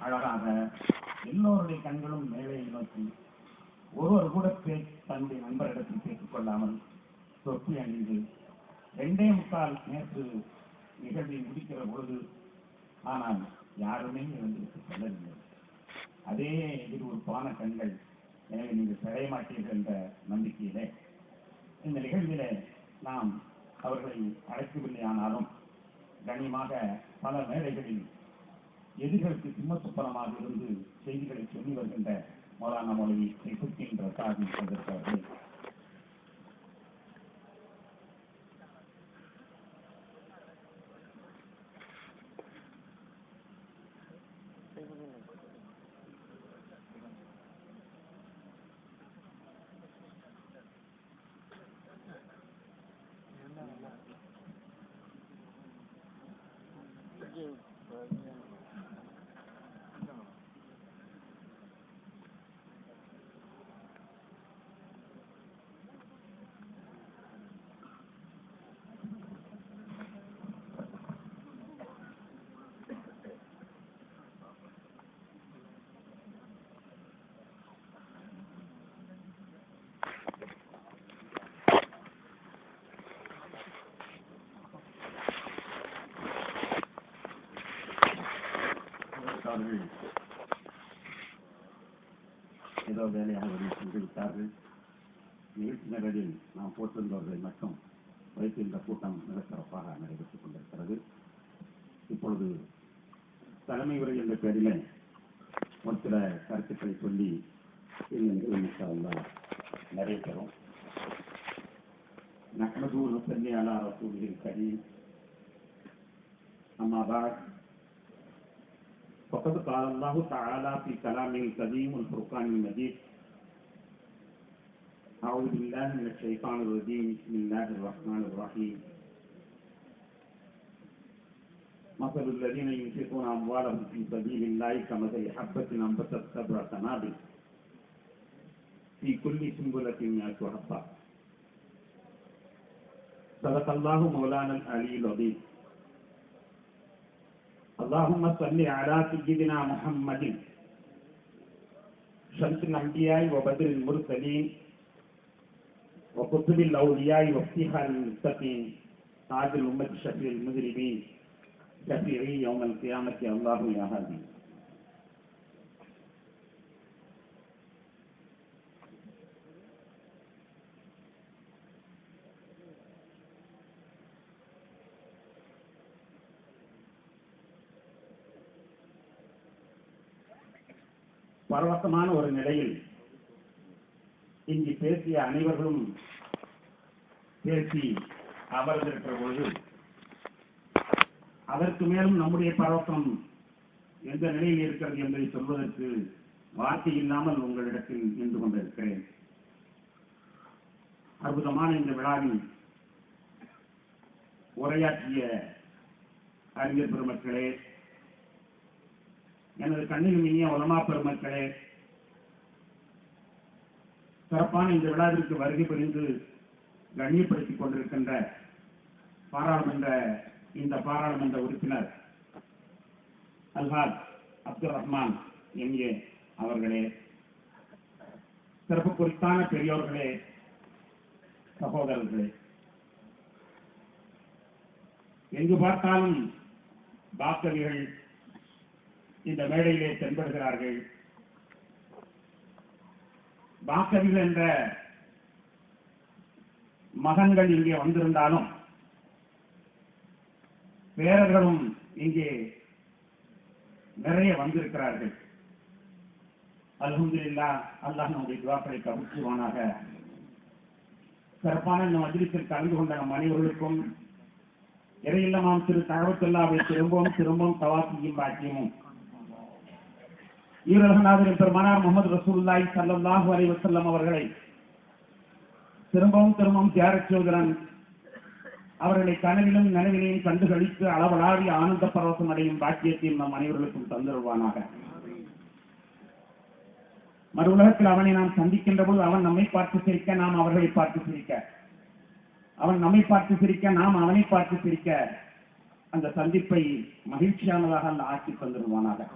அழகாக எல்லோருடைய கண்களும் மேலே நோக்கி ஒருவர் கூட பே- தன்னுடைய நண்பரிடத்தில் கேட்டுக்கொள்ளாமல் தொப்பி அணிந்து ரெண்டே முக்கால் நேற்று நிகழ்வை முடிக்கிற பொழுது ஆனால் யாருமே இவர்களுக்கு சொல்லவில்லை. அதே எதிர்பான கண்கள் எனவே நீங்கள் பெறைய மாட்டீர்கள் என்ற நம்பிக்கையிலே இந்த நிகழ்வில நாம் அவர்களை அழைக்கவில்லை ஆனாலும் கண்ணியமாக பல மேடைகளில் எதிர்களுக்கு சிம்மசுப்பனமாக இருந்து செய்திகளை சொல்லி வருகின்ற மௌலான மொழி சைஃபுத்தீன் பிரசாத் அவர்கள் அவர்கள் ஏதோ வேலையாக வெளியே சென்று விட்டார்கள் நிகழ்ச்சி நிலையில் நாம் போட்டிருந்தவர்களை மட்டும் வைத்து இந்த கூட்டம் மிக சிறப்பாக நடைபெற்றுக் கொண்டிருக்கிறது இப்பொழுது தலைமை உரை என்ற பெயரிலே ஒரு சில கருத்துக்களை சொல்லி இந்த நிகழ்வு இன்ஷா அல்லாஹ் நடைபெறும் نحمده ونصلي على رسوله الكريم أما بعد فقد قال الله تعالى في كلامه القديم الفرقان المجيد. أعوذ بالله من الشيطان الرجيم. بسم الله الرحمن الرحيم. مثل الذين ينفقون أموالهم في سبيل الله كمثل حبة أنبتت سبع سنابل في كل سنبلة مئة حبة. صدق الله مولانا العلي العظيم. اللهم صل على سيدنا محمد شمس الأنبياء وبدر المرسلين وقطب الأولياء وافتخار المتقين تاج الأمة شفيع المذنبين شفيعي يوم القيامة الله يا هادي பரவசமான ஒரு நிலையில் இங்கு பேசிய அனைவர்களும் பேசி அமர்ந்திருக்கிற பொழுது அதற்கு மேலும் நம்முடைய பரவசம் எந்த நிலையில் இருக்கிறது என்பதை சொல்வதற்கு வார்த்தை இல்லாமல் உங்களிடத்தில் நின்று கொண்டிருக்கிறேன். அற்புதமான இந்த விழாவில் உரையாற்றிய அறிஞர் பெருமக்களே எனது கண்ணில் இனிய உலமா பெருமக்களே சிறப்பான இந்த விழாவிற்கு வருகை புரிந்து கண்ணியப்படுத்திக் கொண்டிருக்கின்ற பாராளுமன்ற இந்த பாராளுமன்ற உறுப்பினர் அல்ஹாத் அப்துல் ரஹ்மான் எங்கே அவர்களே சிறப்பு குறித்தான பெரியோர்களே சகோதரர்களே. எங்கு பார்த்தாலும் பாக்கவிகள் இந்த மேடையிலே தென்படுகிறார்கள். பாக்கவிகள் என்ற மகன்கள் இங்கே வந்திருந்தாலும் பேரர்களும் இங்கே நிறைய வந்திருக்கிறார்கள். அல்ஹம்துலில்லா அல்லாஹ் நம்முடைய துவாக்களை கபுச்சுவானாக சிறப்பான இந்த மஜ்லிஸில் கலந்து கொண்ட நம் அனைவர்களுக்கும் இறையில்லமாம் திரு தகவத்துல்லாவை திரும்பவும் திரும்பவும் தவாசியும் பாக்கியமும் ஈரலகநாதரின் பெருமானார் முகமது ரசூல்லாய் சல்லாஹு அலி வசல்லம் அவர்களை திரும்பவும் திரும்பவும் தியாகச் சோதரன் அவர்களை கனவிலும் நனவிலையும் கண்டு கழித்து ஆனந்த பரவசம் அடையும் பாக்கியத்தையும் நம் அனைவர்களுக்கும் தந்திருவானாக மறு உலகத்தில் அவனை நாம் சந்திக்கின்ற போது அவன் நம்மை பார்த்து சிரிக்க நாம் அவர்களை பார்த்து சிரிக்க. அவன் நம்மை பார்த்து சிரிக்க நாம் அவனை பார்த்து சிரிக்க அந்த சந்திப்பை மகிழ்ச்சியானதாக அந்த ஆக்கி தந்துருவானாக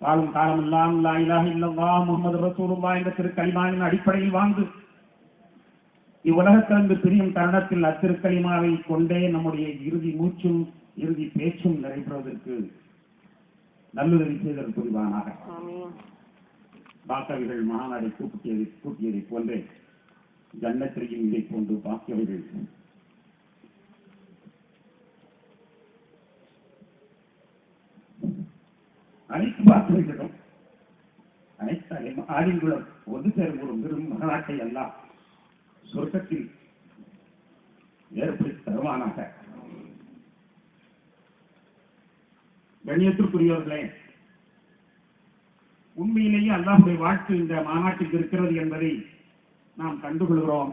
வாழும் காலமெல்லாம் லா இலாஹ முஹம்மது ரசூலுல்லாஹ் என்ற திருக்கலிமாவின் அடிப்படையில் வாழ்ந்து. இவ்வுலகத்திலிருந்து பிரியும் தருணத்தில் அத்திருக்கலிமாவை கொண்டே நம்முடைய இறுதி மூச்சும் இறுதி பேச்சும் நடைபெறுவதற்கு நல்லுதவி செய்தல் புரிவானாக. பாக்கவிகள் மாநாடை கூட்டியதை கூட்டியதை போன்றே ஜன்னத்திரையும் இதை போன்று பாக்கியவைகள் அனைத்து பாக்கியர்களும் அனைத்து ஆடிங்களும் ஒன்று சேர்ந்து ஒரு பெரும் மாநாட்டை எல்லாம் சொர்க்கத்தில் ஏற்படுத்தி தருவானாக. கண்ணியத்திற்குரியவர்களே உண்மையிலேயே அல்லாஹுடைய வாழ்க்கை இந்த மாநாட்டுக்கு இருக்கிறது என்பதை நாம் கண்டுகொள்கிறோம்.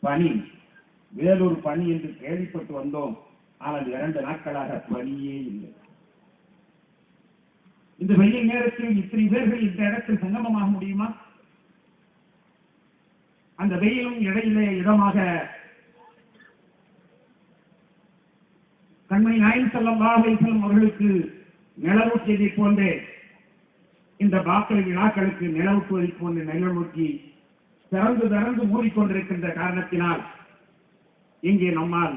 பனி வேலூர் பனி என்று கேள்விப்பட்டு வந்தோம். ஆனால் இரண்டு நாட்களாக பனியே இல்லை. இந்த வெயில் நேரத்தில் இத்தனை பேர்கள் இந்த இடத்தில் சங்கமமாக முடியுமா? அந்த வெயிலும் இடையிலே இடமாக கண்மணி நாயன் செல்லம் செல்லும் அவர்களுக்கு நிலவூட்டியதை போன்றே இந்த பாக்கல் விழாக்களுக்கு நிலவூட்டுவதை போன்ற நிலநோக்கி திறந்து திறந்து மூடிக்கொண்டிருக்கின்ற காரணத்தினால் இங்கே நம்மால்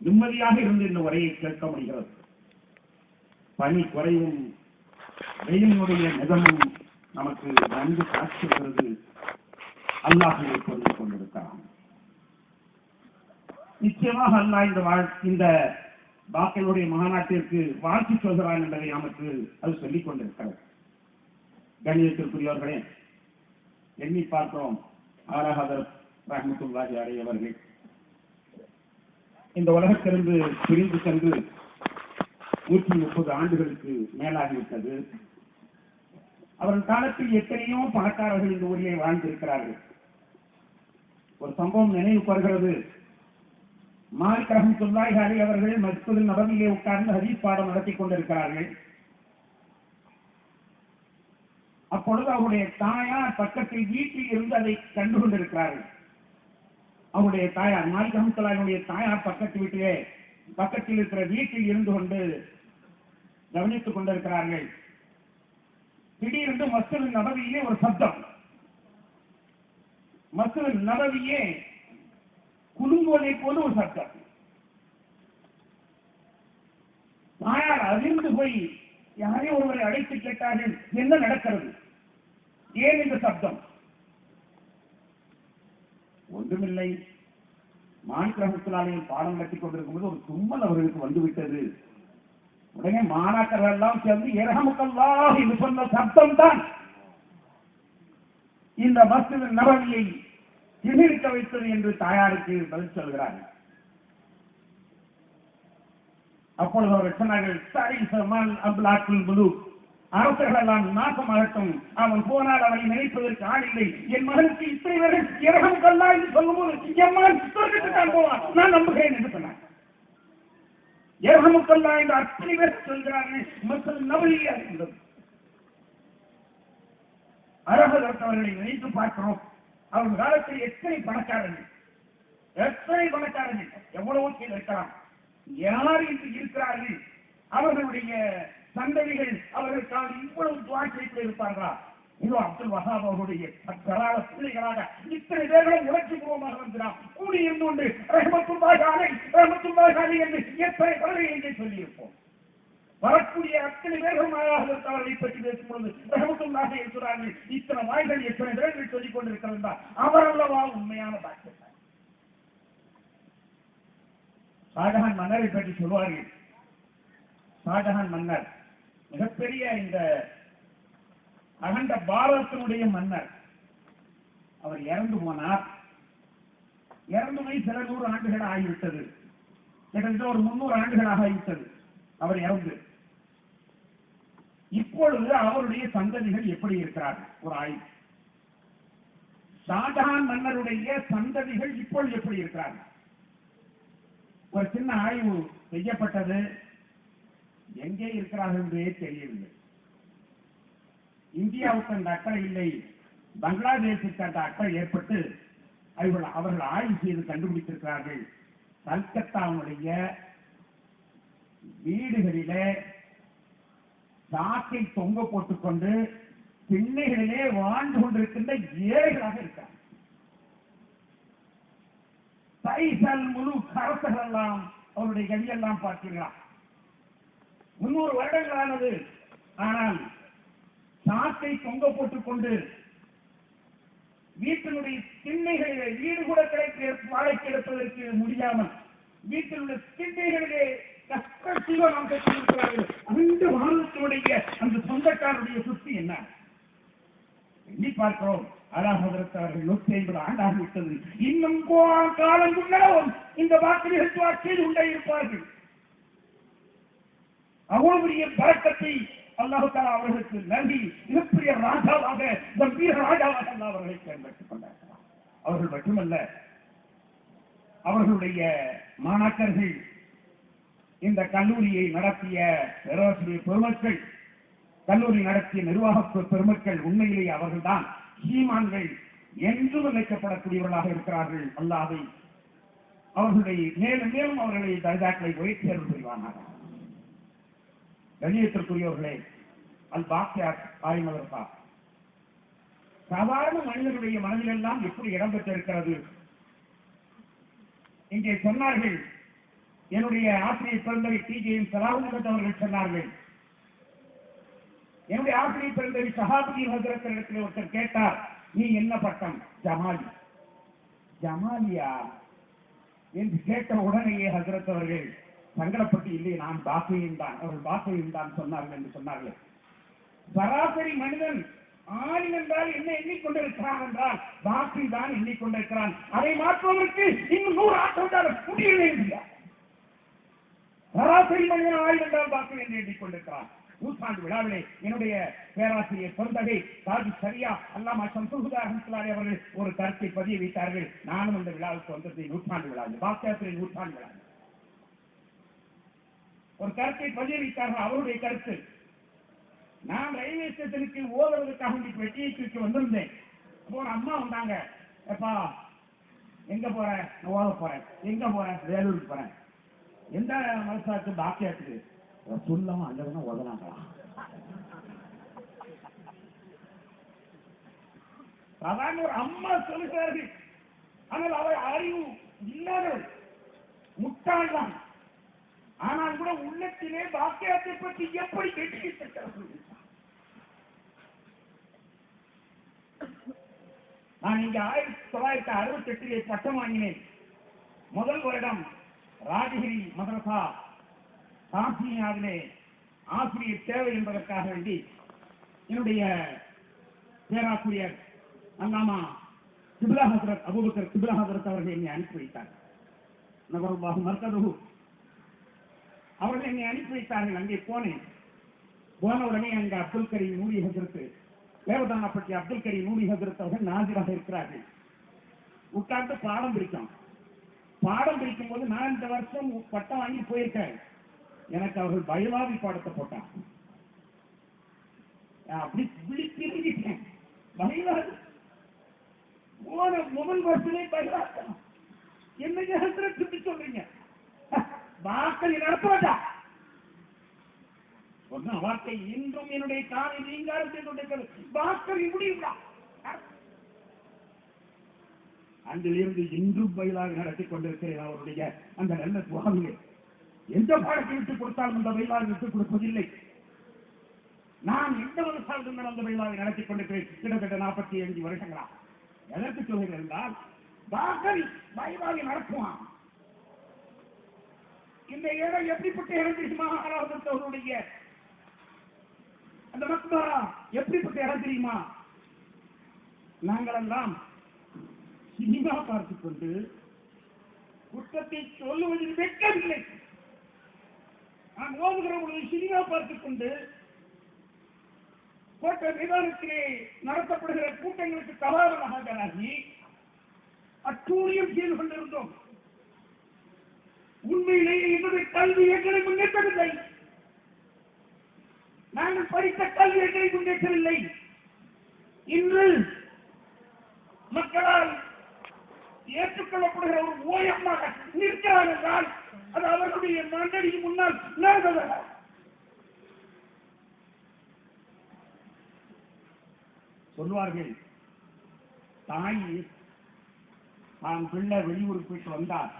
நிம்மதியாக இருந்து இந்த உரையை கேட்க முடிகிறது. பனி குறைவும் வெயிலினுடைய நிதமும் நமக்கு நன்கு காட்சிகிறது அல்லாஹுவை கொண்டு கொண்டிருக்கிறான். நிச்சயமாக அல்லாஹ் இந்த இந்த பாக்களுடைய மாநாட்டிற்கு வாழ்த்து சொல்கிறான் என்பதை நமக்கு அது சொல்லிக் கொண்டிருக்கிறது. கணிதத்திற்குரியவர்களே எண்ணி பார்க்கிறோம். ஆராகதர் ரஹமத்துல்லாஹி அடையவர்கள் இந்த உலகத்திலிருந்து பிரிந்து சென்று நூற்றி முப்பது ஆண்டுகளுக்கு மேலாகிவிட்டது. அவர்கள் காலத்தில் எத்தனையோ பணக்காரர்கள் இந்த ஊரிலே வாழ்ந்திருக்கிறார்கள். ஒரு சம்பவம் நினைவுக்கு வருகிறது மாலிக் ரஹமத்துல்லாஹி அலி அவர்கள் மஸ்ஜிது நபவியிலே உட்கார்ந்து ஹதீஸ் பாடம் நடத்தி கொண்டிருக்கிறார்கள். அப்பொழுது அவருடைய தாயார் பக்கத்தில் வீட்டில் இருந்து அதை கண்டு கொண்டிருக்கிறார்கள். அவருடைய தாயார் மாலிக் ரஹமத்துல்லாஹினுடைய தாயார் பக்கத்து வீட்டிலே பக்கத்தில் இருக்கிற வீட்டில் இருந்து கொண்டு கவனித்துக் கொண்டிருக்கிறார்கள். திடீரென்று மஸ்ஜிது நபவியிலே ஒரு சப்தம். மஸ்ஜிது நபவியே குலுங்குவதை போல ஒரு சப்தம். தாயார் அதிர்ந்து போய் யாரே ஒருவரை அழைத்து கேட்டார்கள் என்ன நடக்கிறது? ஏன் இந்த சப்தம்? ஒன்றுமில்லை. மாணிக்கிரகத்தினாலே பாடம் நடத்திக் கொண்டிருக்கும் போது ஒரு தும்மல் அவர்களுக்கு வந்துவிட்டது. உடனே மாணாக்கர்கள் எல்லாம் சேர்ந்து இரகமுக்கல்லா என்று சொன்ன சப்தம் தான் இந்த மஸ்ஜித் நபவியை திமிர்க்க வைத்தது என்று தாயாருக்கு பதில் சொல்கிறார்கள். அப்பொழுது அவர் சொன்னார்கள் சரி சமான் அப்லாக்குல் முலூக். அரசர்கள் எல்லாம் நாசமாகட்டும் அவன் போனால் அவனை நினைப்பதற்கு ஆள் இல்லை. என் மகனுக்கு இத்தனை பேர்கள் இரகம் கல்லா என்று சொல்லும் போது என் மகன் சொர்க்கத்துக்கு தான் போவான். நான் நம்புகிறேன் என்று சொன்னார் இரகமுக்கல்லா என்று அத்தனை பேர் சொல்கிறார்கள். மக்கள் நவலியாக இருந்தது அரசர்களை நினைத்து பார்க்கிறோம். அவர்கள் காலத்தில் எத்தனை பணக்காரர்கள்? எத்தனை பணக்காரர்கள்? எவ்வளவு கீழ் இருக்கலாம். யார் இன்று இருக்கிறார்கள்? அவர்களுடைய சந்ததிகள் அவர்களுக்காக இவ்வளவு துவா செய்து இருப்பார்களா? இதோ அப்துல் வஹாப் அவருடைய பக்கரால பிள்ளைகளாக இத்தனை பேர்களும் உணர்ச்சி பூர்வமாக வந்தினார் கூடி இருந்து கொண்டு ரஹமத்துல்லாஹாலை ரஹமத்துல்லாஹாலை என்று எத்தனை தடவை என்று சொல்லியிருப்போம். வரக்கூடிய அத்தனை பேர்கள் மாயாகத் அவர்களை பற்றி பேசும்பொழுது ரஹமத்துல்லாக இருக்கிறார்கள் இத்தனை வாய்கள் எத்தனை பேர்கள் சொல்லிக் கொண்டிருக்கிறதா அவர் அல்லவா உண்மையான பாக்கியம் ஷாஜஹான் மன்னரை பற்றி சொல்வார்கள். ஷாஜஹான் மன்னர். மிகப்பெரிய இந்த அகண்ட பாரதத்தினுடைய மன்னர். அவர் இறந்து போனார். இறந்து போய் சில நூறு ஆண்டுகள் ஆகிவிட்டது. கிட்டத்தட்ட ஒரு முன்னூறு ஆண்டுகளாக ஆகிவிட்டது அவர் இறந்து. இப்பொழுது அவருடைய சந்ததிகள் எப்படி இருக்கிறார்கள்? ஒரு ஆய்வு. ஷாஜஹான் மன்னருடைய சந்ததிகள் இப்பொழுது எப்படி இருக்கிறார்கள்? ஒரு சின்ன ஆய்வு செய்யப்பட்டது. எங்கே இருக்கிறார்கள் என்றே தெரியவில்லை. இந்தியாவுக்கு அந்த அக்கறை இல்லை. பங்களாதேஷுக்கு அந்த அக்கறை ஏற்பட்டு அவர்கள் அவர்கள் ஆய்வு செய்து கண்டுபிடித்திருக்கிறார்கள். கல்கத்தாவுடைய வீடுகளிலே சாக்கை தொங்க போட்டுக்கொண்டு திண்ணைகளிலே வாழ்ந்து கொண்டிருக்கின்ற ஏழைகளாக இருக்கார் பைசல் முழு அரசர்கள் எல்லாம் அவருடைய கவியெல்லாம் பார்க்கிறார் முன்னூறு வருடங்களானது. ஆனால் சாக்கை தொங்க போட்டுக் கொண்டு வீட்டினுடைய திண்ணைகளிலே வீடு கூட கிடைக்க வாழைக்கு எடுப்பதற்கு முடியாமல் வீட்டில் உள்ள திண்ணைகளிலே கஷ்டத்தில் நாம் பெற்றிருக்கிறார்கள் அந்த வாழ்க்கையுடைய அந்த சொந்தக்காரருடைய சுத்தி என்ன? எண்ணி பார்க்கிறோம். அழகதற்கு நூத்தி ஐம்பது ஆண்டாக விட்டது. இன்னும் கோ- காலம் முன்னரும் இந்த வாக்கு நிகழ்ச்சி வாக்கில் உண்டே இருப்பார்கள். அவ்வளவு பெரிய பழக்கத்தை அல்லாஹால அவர்களுக்கு நல்கி மிகப்பெரிய ராஜாவாக கம்பீர ராஜாவாக அல்லா அவர்களை பயன்படுத்திக் கொண்டார்கள். அவர்கள் மட்டுமல்ல அவர்களுடைய மாணாக்கர்கள் இந்த கல்லூரியை நடத்திய பேராசிரியர் பெருமக்கள் கல்லூரி நடத்திய நிர்வாக பெருமக்கள் உண்மையிலேயே அவர்கள்தான் சீமான்கள் என்றும் நினைக்கப்படக்கூடியவர்களாக இருக்கிறார்கள். அல்லாதை அவர்களுடைய மேலும் மேலும் அவர்களுடைய தர்ஜாக்களை உயர்த்தேர்வு செய்வானாக கண்ணியத்திற்குரியவர்களே அல் பாக்கியாத் ஆய்மதர்கா சாதாரண மனிதனுடைய மனதிலெல்லாம் எப்படி இடம்பெற்றிருக்கிறது இங்கே சொன்னார்கள் என்னுடைய ஆசிரியர் பிறந்தவை டி ஜே. சலாவுதத் அவர்கள் சொன்னார்கள். என்னுடைய ஆசிரியர் பிறந்தவை சஹாபதி ஹசரத்திடத்தில் ஒருத்தர் கேட்டார் நீ என்ன பட்டம்? ஜமாலி. ஜமாலியா? என்று கேட்ட உடனேயே ஹசரத் அவர்கள் சங்கடப்பட்டு இல்லை நான் பாக்கையும் தான் அவர்கள் பாக்கையும் தான் சொன்னார்கள் என்று சொன்னார்கள். சராசரி மனிதன் ஆணின் என்றால் என்ன எண்ணிக்கொண்டிருக்கிறான் என்றால் பாக்கி தான் எண்ணிக்கொண்டிருக்கிறான். அதை மாற்றுவதற்கு இன்னும் நூறு ஆட்டம் முடியவே இல்லையா? சராசரி மனிதன் ஆயுள் என்றால் பாக்கி என்று எண்ணிக்கொண்டிருக்கிறான். நூற்றாண்டு விழாவிலே என்னுடைய பேராசிரியர் பெருந்தகை காதி சரியா அல்லாமா சம்சுகுதா அஹமத்துல்லாரி அவர்கள் ஒரு கருத்தை பதிய வைத்தார்கள் நானும் அந்த விழாவுக்கு வந்தது நூற்றாண்டு விழா பாக்கியாசிரியர் நூற்றாண்டு விழா ஒரு கருத்தை பதிய வைத்தார்கள் அவருடைய கருத்து. நான் ரயில்வே ஸ்டேஷனுக்கு ஓதுறதுக்காக வேண்டி வெட்டியை தூக்கி வந்திருந்தேன். அப்போ ஒரு அம்மா வந்தாங்க. எப்பா எங்க போறேன் நான் ஓத போறேன். எங்க போறேன் வேலூருக்கு போறேன். எந்த மனசாக்கு பாக்கியாத்துக்கு சொல்லாம அங்க தானே ஓதலாங்களா? சாதாரண ஒரு அம்மா சொல்லுகிறார்கள் ஆனால் அவர் அறிவு இல்லாதவர் முட்டாள் தான் ஆனால் கூட உள்ளத்திலே பாக்கியத்தை பற்றி எப்படி நான் இங்க ஆயிரத்தி தொள்ளாயிரத்தி அறுபத்தி எட்டிலே பட்டம் வாங்கினேன். முதல் வருடம் ராஜகிரி மதரசா சாசினியாவிலே ஆசிரியர் தேவை என்பதற்காக வேண்டி என்னுடைய பேராசிரியர் அல்லாமா சிபிலா ஹசரத் அபுபக்கர் சிபிலா ஹசரத் அவர்கள் என்னை அனுப்பி வைத்தார். நகருல்லாஹு மர்கதுஹு. உடனே என்னை அனுப்பி வைத்தார்கள் அங்கே போனேன். போன உடனே அங்கே அப்துல் கரீம் நூரி ஹசரத்து தேவதானப்பட்டி அப்துல் கரீம் நூரி ஹசரத் அவர்கள் நாஜராக இருக்கிறார்கள். உட்கார்ந்து பாடம் பிடிக்கும் பாடம் பிடிக்கும் போது நான் இந்த வருஷம் பட்டம் வாங்கி போயிருக்கேன். எனக்கு அவர்கள் பயவாவி பாடத்தை போட்டான் அப்படி இப்படி திரும்பிட்டேன் போன முதல் வருஷமே பைலாக்கம் என்ன ஹசரத் சொல்றீங்க? வார்த்தை நடப்பதா சொன்ன வார்த்தை இன்றும் என்னுடைய காலை நீங்காரம் செய்து கொண்டிருக்கிறது. வாக்கள் முடியுங்களா அங்கிலிருந்து இன்றும் பயிலாக நடத்தி கொண்டிருக்கிறேன் அவருடைய அந்த நல்ல சுவாமியை எந்த பாடத்தை விட்டுக் கொடுத்தாலும் அந்த பயிலாக விட்டுக் கொடுப்பதில்லை. நான் எந்த வருஷம் அந்த பயிலாக நடத்தி கொண்டிருக்கிறேன். கிட்டத்தட்ட நாற்பத்தி அஞ்சு வருஷங்களா. எதற்கு சொல்கிறேன் என்றால் வாக்கள் பயிலாக நடத்துவான் இந்த இடம் எப்படிப்பட்ட இடம் தெரியுமா அவருடைய அந்த மக்பாரா எப்படிப்பட்ட இடம் தெரியுமா? நாங்களெல்லாம் சினிமா பார்த்துக் கொண்டு குற்றத்தை சொல்லுவதில் வெட்டவில்லை நான் ஓதுகிற பொழுது சினிமா பார்த்துக் கொண்டு கோட்டை விவாதத்திலே நடத்தப்படுகிற கூட்டங்களுக்கு தவறாகி அட்டூழியம் செய்து கொண்டிருந்தோம். உண்மையிலேயே என்னுடைய கல்வி எங்களை முன்னேற்றவில்லை நாங்கள் படித்த கல்வி எங்களை முன்னேற்றவில்லை இன்று மக்களால் ஏற்றுக்கொள்ளப்படுகிற ஒரு ஓயமாக நிற்கிறார் என்றால் அது அவர்களுடைய மண்டடிக்கு முன்னால் நேர்ந்ததல்ல சொல்வார்கள் தாய் தான் பிள்ளை வெளியூர் போயிட்டு வந்தார்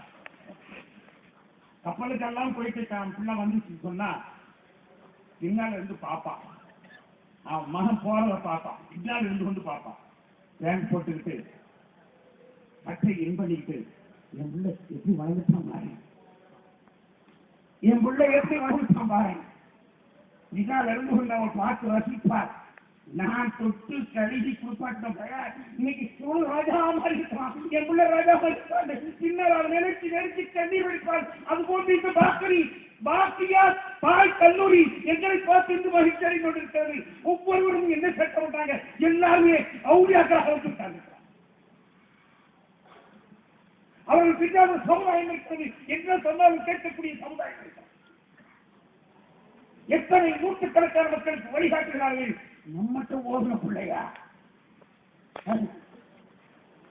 கப்பலுக்கெல்லாம் போயிட்டு தான் பிள்ளை வந்துச்சு. சொன்னா பின்னால இருந்து பாப்பான் அவன் மகன் போறத பார்ப்பான் பின்னால இருந்து கொண்டு பார்ப்பான் பேண்ட் போட்டுக்கிட்டு சட்டை இன் பண்ணிக்கிட்டு என் பிள்ளை எப்படி வளர்ந்துட்டான் பாரு. என் பிள்ளை எப்படி வளர்ந்துட்டான் பாரு. பின்னால் இருந்து கொண்டு அவன் பார்த்து ரசிப்பார். நான் தொட்டு கழுகி குளிப்பாட்ட பையன் இன்னைக்கு சூழ் ராஜா மாதிரி என் பிள்ளை ராஜா மாதிரி பின்னர் அவன் நினைச்சு நினைச்சு கண்ணீர் வடிப்பான் அது போன்று இந்த பாக்கரி பாக்கியா பால் கல்லூரி எங்களை பார்த்து இருந்து மகிழ்ச்சி கொண்டிருக்கிறது. ஒவ்வொருவரும் என்ன சட்டம் விட்டாங்க எல்லாருமே அவுளியாக்களாக வந்துட்டாங்க அவர்கள் பின்னால் சமுதாயம் இருக்கிறது. என்ன சொன்னாலும் கேட்கக்கூடிய சமுதாயம் எத்தனை நூற்றுக்கணக்கான மக்களுக்கு வழிகாட்டுகிறார்கள்? நம்மட்டும் ஓதுன பிள்ளையா?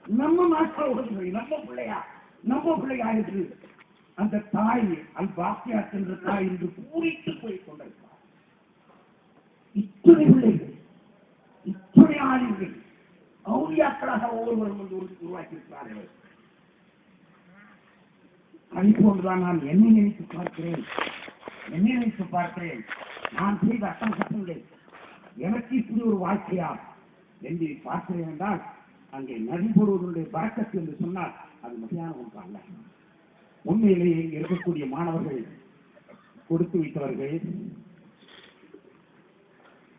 நம்ம மாஸ்டர் ஓதுகிறது நம்ம பிள்ளையா? நம்ம பிள்ளையா என்று அந்த தாய் அல் பாக்கியா சென்ற தாய் என்று பூரித்து போய் கொண்டிருக்கிறார். இத்தனை பிள்ளைகள் இத்துணை ஆளுங்கள் அவுளியாக்களாக ஒவ்வொருவரும் வந்து உரு- உருவாக்கியிருக்கிறார்கள். அதை போன்றுதான் நான் என்னை நினைத்து பார்க்கிறேன். என்னை நினைத்து பார்க்கிறேன். நான் செய்த அட்டம் கட்டங்கள் எனக்கு இப்படி ஒரு வாழ்க்கையா என்று பார்க்கிறேன் என்றால் அங்கே நதி போடுவதனுடைய பறக்கத்து என்று சொன்னால் அது மிகையான ஒன்று அல்ல. உண்மையிலேயே இங்கே இருக்கக்கூடிய மாணவர்கள் கொடுத்து வைத்தவர்கள்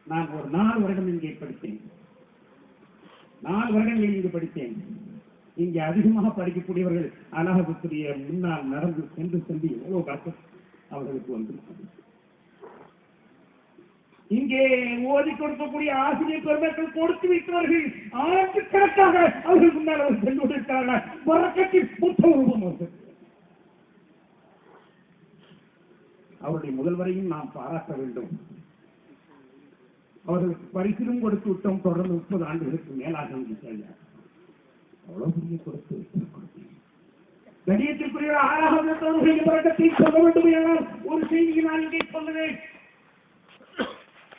நான் ஒரு நாலு வருடம் இங்கே படித்தேன். நாலு வருடங்களில் இங்கு படித்தேன். இங்கே அதிகமாக படிக்கக்கூடியவர்கள் அழகத்துடைய முன்னால் நடந்து சென்று சென்று எவ்வளவு கஷ்டம் அவர்களுக்கு வந்திருக்கிறது. இங்கே ஓதி கொடுக்கக்கூடிய ஆசிரியர் பெருமக்கள் கொடுத்து வைத்தவர்கள் ஆயிரக்கணக்காக அவர்கள் முன்னால் அவர் சென்று கொண்டிருக்கிறார்கள் வரக்கட்டி புத்த உருவம் அவர்கள் அவருடைய முதல்வரையும் நாம் பாராட்ட வேண்டும். அவர்களுக்கு பரிசிலும் கொடுத்து விட்டோம். தொடர்ந்து முப்பது ஆண்டுகளுக்கு மேலாக அவ்வளவு பெரிய கொடுத்து வைத்திருக்கிறோம் கடியத்திற்குரிய ஆறாவது சொல்ல வேண்டும் என ஒரு செய்தியை நான் இங்கே சொல்லுவேன்.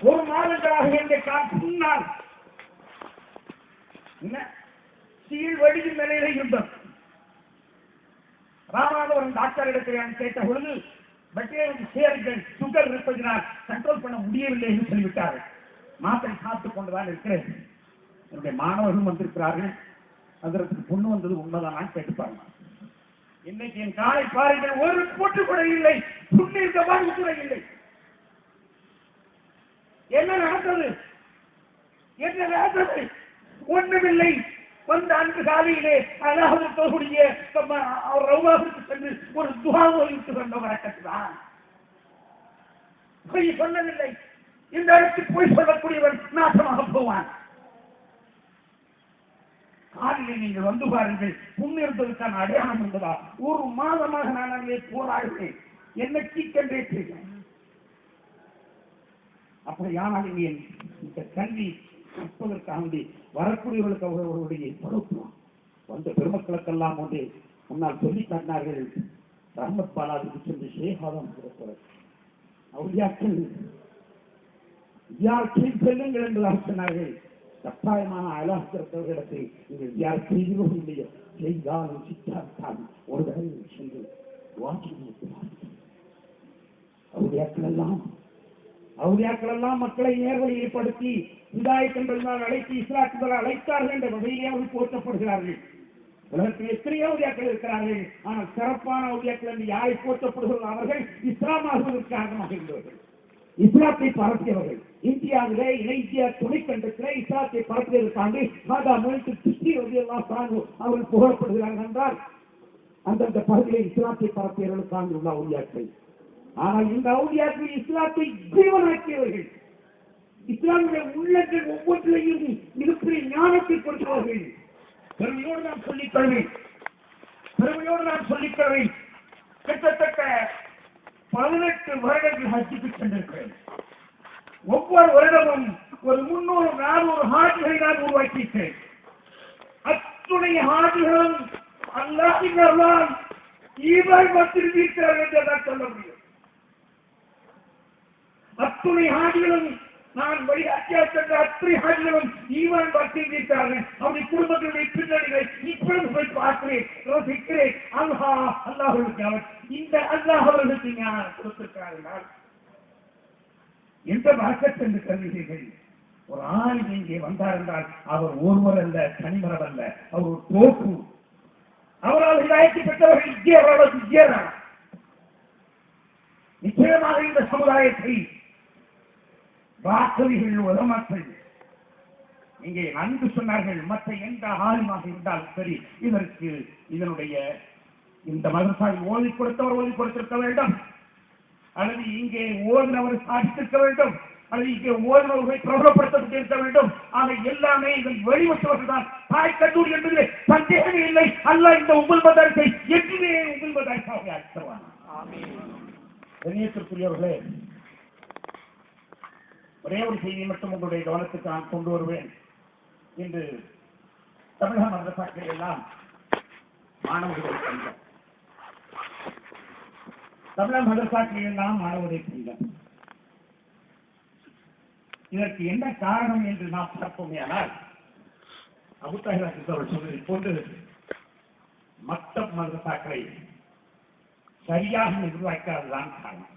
ஒரு மாதங்களாக என்னை முன்னால் சீல் வடியும் நிலையில யுத்தம் ராமநாதபுரம் டாக்டர் இடத்தில் கேட்ட பொழுது பட்டேலுக்கு சேர்கள் சுகர் இருப்பதனால் கண்ட்ரோல் பண்ண முடியவில்லை என்று சொல்லிவிட்டார்கள் மாத்திரை சாப்பிட்டுக் கொண்டுதான் இருக்கிறேன். என்னுடைய மாணவர்களும் வந்திருக்கிறார்கள். அதற்கு பொண்ணு வந்தது உண்மைதான் கேட்டுப்பாங்க இன்னைக்கு என் காலை பாருங்கள். ஒரு போட்டு கூட இல்லை. புண்ணிருக்க வாழ்வு கூட இல்லை. என்ன நடந்தது என்ன நடந்தது ஒண்ணுமில்லை. வந்த அன்று காலையிலே அதாவது தோகுடைய அவர் ரவுலாவிற்கு சென்று ஒரு துகாவோவிற்கு சொன்ன வழக்கத்துதான் பொய் சொல்லவில்லை. இந்த இடத்தில் பொய் சொல்லக்கூடியவன் நாசமாக போவான். காலையில் நீங்கள் வந்து பாருங்கள். புண்ணிருந்ததுக்கான அடையாளம் என்பதா ஒரு மாதமாக நான் அங்கே போராடுகிறேன் என்ன சீக்கன் ரேட்டு அப்படியானால் இங்கே இந்த கல்வி கற்பதற்காக வேண்டி வரக்கூடியவர்களுக்கு அவர்களுடைய பொறுப்பு வந்த பெருமக்களுக்கெல்லாம் ஒன்று முன்னால் சொல்லி காட்டினார்கள். ரஹமத் பாலாஜிக்கு சென்று ஷேகாதம் கொடுப்பவர் அவுளியாக்கள் வியாக்கியை செல்லுங்கள் என்று சொன்னார்கள். கட்டாயமான அலாசிரத்தவர்களிடத்தை நீங்கள் யார் செய்கிறோ செய்தாலும் சித்தார்த்தான் ஒரு தடவை சென்று வாக்கி அவருடைய எல்லாம் அவுளியாக்கள் எல்லாம் மக்களை நேர்வழியைப்படுத்தி இதாயத் அழைத்து இஸ்லாத்துகள் அழைத்தார்கள் என்ற வகையிலே அவர்கள் போற்றப்படுகிறார்கள். உலகத்தில் எத்தனையோ அவுளியாக்கள் இருக்கிறார்கள். ஆனால் சிறப்பான அவுளியாக்கள் என்று யாரை போற்றப்படுகிறார்கள் அவர்கள் இஸ்லாமாகுவதற்கு காரணமாக இருந்தவர்கள். இஸ்லாத்தை பரப்பியவர்கள். இந்தியாவிலே இணை இந்தியா துணைக்கண்டத்திலே இஸ்லாத்தை பரப்பியதற்காக மாதா மொழிக்கு திருஷ்டி எல்லாம் சார்ந்து அவர்கள் புகழப்படுகிறார்கள் என்றால் அந்தந்த பகுதியில் இஸ்லாத்தை பரப்பியவர்களுக்காக உள்ள அவுளியாக்கள். ஆனால் இந்த அவுளியாக்கள் இஸ்லாத்தை ஜீவனாக்கியவர்கள். இஸ்லாமிய உள்ளங்கள் ஒவ்வொன்றிலையும் மிகப்பெரிய ஞானத்தை கொடுத்தவர்கள். பெருமையோடு நான் சொல்லிக் கொள்வேன் பெருமையோடு நான் சொல்லிக் கொள்வேன் கிட்டத்தட்ட பதினெட்டு வருடங்கள் ஹஜ்ஜுக்கு சென்றிருக்கிறேன். ஒவ்வொரு வருடமும் ஒரு முன்னூறு நானூறு ஹாஜிகளை நான் உருவாக்கிட்டேன் அத்துணை ஹாஜிகளும் அல்லாஹின் இவர் ஈவாய் என்று நான் சொல்ல முடியும். அத்துணை ஹாஜிகளும் நான் வழிகாட்டியா சென்ற அத்தனை ஆண்டுகளும் ஈவான் பக்தி வைத்தார்கள் அவருடைய குடும்பத்தினுடைய பின்னணிகளை இப்பொழுது போய் பார்க்கிறேன் யோசிக்கிறேன். அல்லாஹ் அல்லாஹர்களுக்கு அவர் இந்த அல்லாஹ் அவர்களுக்கு ஞானம் கொடுத்திருக்கிறார்கள் எந்த மார்க்கெட் என்று கருதுகிறீர்கள்? ஒரு ஆண் இங்கே வந்தார் என்றால் அவர் ஒருவர் அல்ல தனிமரம் அல்ல அவர் ஒரு தோப்பு அவரால் இதாயத்தை பெற்றவர்கள் இஜ்ஜியரோடு இஜ்ஜியரா நிச்சயமாக இந்த சமுதாயத்தை வாக்கவிகள் உலமாக்கள் இங்கே நன்கு சொன்னார்கள் மற்ற எந்த ஆளுமாக இருந்தாலும் சரி இதற்கு இதனுடைய இந்த மதசாவில் ஓதி கொடுத்தவர் ஓதி கொடுத்திருக்க வேண்டும். அல்லது இங்கே ஓதினவர் சாதித்திருக்க வேண்டும். அல்லது இங்கே ஓதினவர்களை பிரபலப்படுத்தப்பட்டிருக்க வேண்டும். ஆக எல்லாமே இதில் வெளிவட்டவர்கள் தான் தாய் கல்லூரி என்பதிலே சந்தேகமே இல்லை. அல்ல இந்த உங்கள் மதாரத்தை என்றுமே உங்கள் மதாரத்தாக ஆக்கித்தருவான் கண்ணியத்திற்குரியவர்களே ஒரே ஒரு செய்தியை மட்டும் உங்களுடைய கவனத்துக்கு நான் கொண்டு வருவேன். இன்று தமிழக மதரசாக்கள் எல்லாம் மாணவர்கள் சங்கம் தமிழக மதரசாக்கள் எல்லாம் மாணவர்கள் சங்கம் இதற்கு என்ன காரணம் என்று நாம் பார்ப்போமே ஆனால் அபுத்தாஹிராஜ் அவர்கள் சொன்னதை போன்று மத்த மதரசாக்களை சரியாக நிர்வகிக்காததுதான் காரணம்.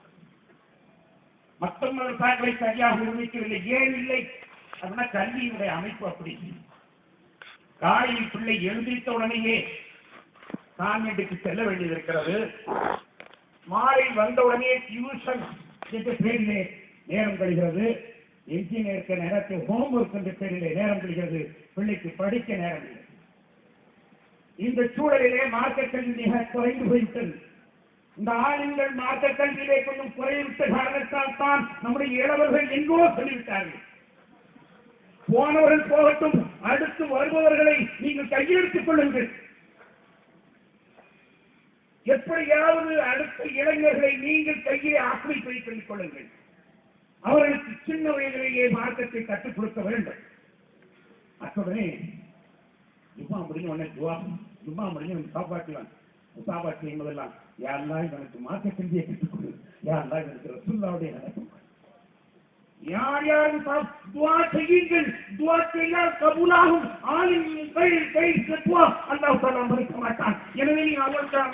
மற்ற மதரசாக்களை சரியாக நிர்வகிக்கவில்லை ஏன் இல்லை? அப்படின்னா கல்வியினுடைய அமைப்பு அப்படி. காலையில் பிள்ளை எழுந்திருத்த உடனேயே கான்வென்ட்டுக்கு செல்ல வேண்டியது மாலை வந்த உடனே டியூஷன் என்ற பேரிலே நேரம் கழிகிறது. என்ஜினியருக்கு நேரத்தில் ஹோம்ஒர்க் என்ற பேரிலே நேரம் கழிகிறது. பிள்ளைக்கு படிக்க நேரம் இந்த சூழலிலே மார்க்கெட்டில் மிக குறைந்து போய்விட்டது. இந்த ஆளுங்கள் மார்க்க கல்வியிலே கொஞ்சம் குறைவிட்ட காரணத்தால் தான் நம்முடைய இளவர்கள் எங்கோ சொல்லிவிட்டார்கள். போனவர்கள் போகட்டும் அடுத்து வருபவர்களை நீங்கள் கையெழுத்துக் கொள்ளுங்கள். எப்படியாவது அடுத்த இளைஞர்களை நீங்கள் கையை ஆக்கிரை வைத்துக் கொள்ளுங்கள். அவர்களுக்கு சின்ன வயதிலேயே மார்க்கத்தை கற்றுக் கொடுக்க வேண்டும். அத்துடனே ஜும்மா முடிஞ்ச உடனே துவா ஜும்மா முடிஞ்ச சாப்பாட்டுலாம் சாப்பாட்டு என்பதெல்லாம் யாரெல்லாம் எனக்கு மாற்ற கல்வியை கற்றுக்கொடு யாரெல்லாம் இவனுக்கு ரசுல்லாவுடைய நடக்கும் யார் யாரும் துவா செய்யுங்கள். துவா செய்யால் கபூலாகும். ஆளின் கை கை கட்டுவா அல்லாஹ் தாலா மறுக்க மாட்டான். எனவே நீ அவர்தான்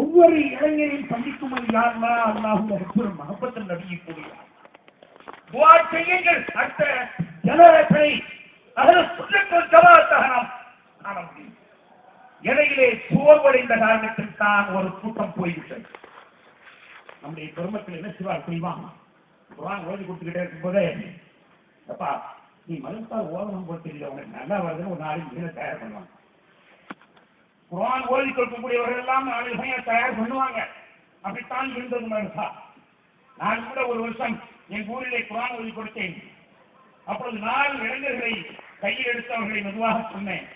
ஒவ்வொரு இளைஞரையும் சந்திக்கும் போது அல்லாஹும் ரசூலும் மகப்பத்தில் நபியை கூடியார் துவா செய்யுங்கள். அடுத்த ஜனரத்தை அதில் சுற்றங்கள் ஜமாத்தாக நாம் காண முடியும். இடையிலே சோர்வடைந்த காரணத்தில் தான் ஒரு கூட்டம் போய்விட்டது நம்முடைய குடும்பத்தில் என்ன செய்வார் தெரியுமா? குரான் ஓதி கொடுத்துக்கிட்டே இருக்கும்போதே அப்பா நீ மதத்தா ஓதணும் போல தெரியல. உனக்கு நல்லா வருதுன்னு ஒரு நாளைக்கு மீன தயார் பண்ணுவாங்க. குரான் ஓதி கொடுக்கக்கூடியவர்கள் எல்லாம் நாளைக்கு தயார் பண்ணுவாங்க. அப்படித்தான் இருந்தது மதத்தா நான் கூட ஒரு வருஷம் என் ஊரிலே குரான் ஓதி கொடுத்தேன். அப்பொழுது நாலு இளைஞர்களை கையில் எடுத்தவர்களை மெதுவாக சொன்னேன்.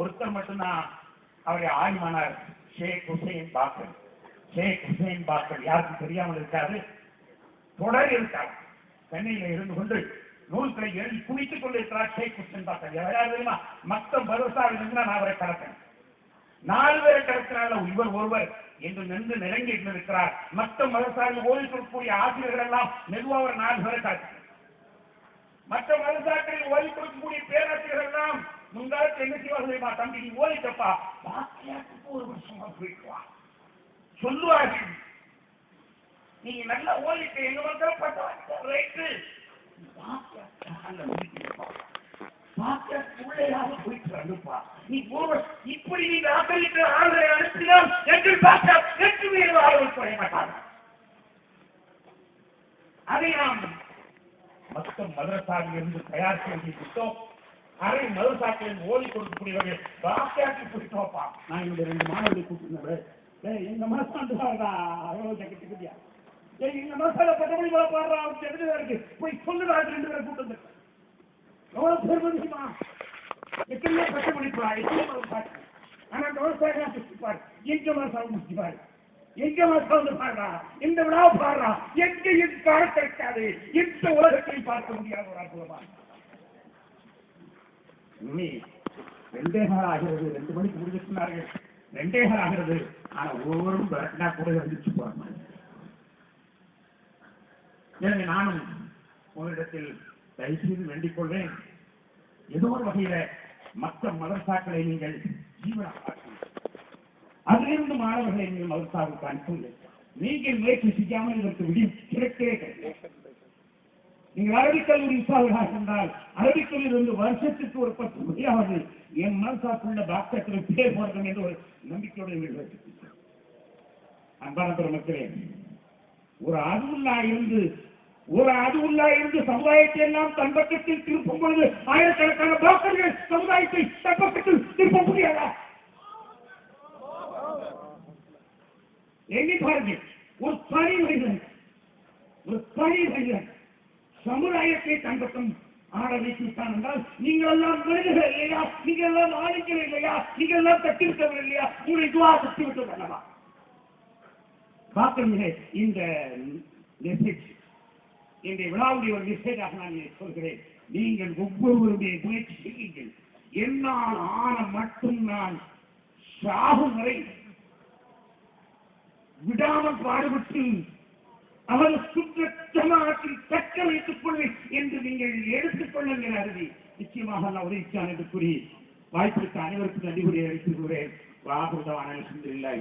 ஒருத்தர் மட்டும்தான் அவரை ஆய்மானார். ஷேக் ஹுசைன் பாக்கர் ஷேக் ஹுசைன் பாக்கர் யாருக்கும் தெரியாமல் இருக்காது தொடர் இருக்கார். சென்னையில இருந்து கொண்டு நூல்களை எழுதி குடித்துக் கொண்டிருக்கிறார் ஷேக் ஹுசைன் பாக்கர் யாராவது தெரியுமா? மொத்த பரோசாவில் நான் அவரை கடத்தேன் நாலு பேரை கடத்தினால இவர் ஒருவர் என்று நின்று நெருங்கிட்டு இருக்கிறார் மற்ற மதசாரில் ஓதி கொடுக்கக்கூடிய ஆசிரியர்கள் எல்லாம் மெதுவாக ஒரு நாலு பேரை கடத்தினார். மற்ற மதசாக்களில் ஓதி கொடுக்கக்கூடிய பேராசிரியர்கள் எல்லாம் முன்காலத்தில் என்ன செய்வார்கள் தெரியுமா தம்பி நீ ஓடிட்டப்பா. பாக்கியாத்துக்கு ஒரு வருஷமா போயிட்டுவா சொல்லுவார்கள். நீங்க நல்லா ஓடிட்டு எங்க மக்கள் பட்ட ரைட்டு நீ இப்படி நீங்க ஆதரிக்கிற ஆளுநரை அனுப்பினால் எங்கள் பாக்கா என்றுமே ஆளுநர் குறைய மாட்டாங்க. அதை நாம் மொத்த மதரசாவில் இருந்து தயார் செய்து விட்டோம். அரை மது சாக்கில் ஓடி கொடுக்கக்கூடியவர்கள் பாக்கியாக்கு போயிட்டோப்பா நான் என்னுடைய ரெண்டு மாணவர்களை கூப்பிட்டு ஏய் எங்க மனசாண்டு பாருடா அவ்வளவு ஜக்கத்துக்குதியா ஏய் எங்க மனசால பட்டபடி போல பாடுறா அவருக்கு எதிரே இருக்கு? போய் சொல்லுடா ரெண்டு பேரை கூட்டு வந்து எவ்வளவு பேர் தெரியுமா? எத்தனையோ பட்டமளிப்பா எத்தனையோ மதரசாக்கள் ஆனா அந்த விவசாயம் சுத்திப்பாரு எங்க மனசாவும் முடிச்சுப்பாரு எங்க வந்து பாடுறா? இந்த விழாவை பாடுறா? எங்க காண கிடைக்காது எந்த உலகத்தையும் பார்க்க முடியாத ஒரு அற்புதமா? இனி ரெண்டே நாள் ஆகிறது ரெண்டு மணிக்கு முடிஞ்சு ரெண்டே நாள் ஆகிறது ஆனா ஒவ்வொருவரும் விரட்டினா கூட எழுந்திரிச்சு போறாங்க எனவே நானும் உங்களிடத்தில் தயவுசெய்து வேண்டிக் கொள்வேன். ஏதோ ஒரு வகையில மற்ற மதர்சாக்களை நீங்கள் ஜீவனமாக்குங்கள் அதிலிருந்து மாணவர்களை நீங்கள் மதர்சாவுக்கு அனுப்புங்கள். நீங்கள் முயற்சி செய்யாமல் இதற்கு விடியும் கிடைக்கவே கிடையாது. நீங்கள் அரபிக் கல்லூரி உற்சாகமாக இருந்தால் அரபிக் வந்து வருஷத்துக்கு ஒரு பத்து முறையாவது என் மனசாக்குள்ள பாக்கத்தில் பேர் போடணும் என்று ஒரு நம்பிக்கையோடு நீங்கள் வச்சிருக்கீங்க. அன்பான பெருமக்களே ஒரு அதுவுல்லா இருந்து ஒரு அதுவுல்லா இருந்து சமுதாயத்தை எல்லாம் தன் பக்கத்தில் திருப்பும் பொழுது ஆயிரக்கணக்கான டாக்டர்கள் சமுதாயத்தை தன் பக்கத்தில் திருப்ப முடியாதா எண்ணி பாருங்கள் ஒரு தனி மனிதன் ஒரு தனி மனிதன் சமுதாயத்தை தங்கட்டும். பக்கம் ஆட வைத்துவிட்டான் என்றால் நீங்கள் எல்லாம் மனிதர்கள் இல்லையா? நீங்கள் எல்லாம் ஆளுங்கள் இல்லையா? நீங்கள் எல்லாம் தட்டிவிட்டவர் இல்லையா? உங்களை துவா தட்டி விட்டது அல்லவா? பார்க்கிறீர்களே இந்த மெசேஜ் இந்த விழாவுடைய ஒரு மெசேஜாக நான் சொல்கிறேன். நீங்கள் ஒவ்வொருவருடைய முயற்சி செய்யுங்கள். என்னால் ஆன மட்டும் நான் சாகும் வரை விடாமல் பாடுபட்டு அவர் சுற்றமாற்றில் தக்க வைத்துக் கொள்ளு என்று நீங்கள் எடுத்துக் கொள்ளுங்கள் அருதி நிச்சயமாக நான் உதவிச்சான் என்று கூறி வாய்ப்பிற்கு அனைவருக்கும் நன்றி கூறி அழைத்துக் கொள்கிறேன். வாகுதவான இல்லை